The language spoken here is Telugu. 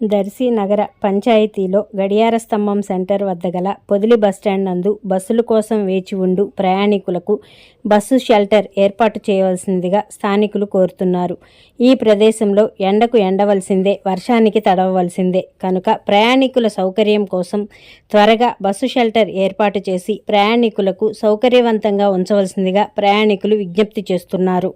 దర్శి నగర పంచాయతీలో గడియార స్తంభం సెంటర్ వద్ద గల పొదిలి బస్టాండ్ నందు బస్సుల కోసం వేచి ఉండు ప్రయాణికులకు బస్సు షెల్టర్ ఏర్పాటు చేయవలసిందిగా స్థానికులు కోరుతున్నారు. ఈ ప్రదేశంలో ఎండకు ఎండవలసిందే వర్షానికి తడవవలసిందే. కనుక ప్రయాణికుల సౌకర్యం కోసం త్వరగా బస్సు షెల్టర్ ఏర్పాటు చేసి ప్రయాణికులకు సౌకర్యవంతంగా ఉంచవలసిందిగా ప్రయాణికులు విజ్ఞప్తి చేస్తున్నారు.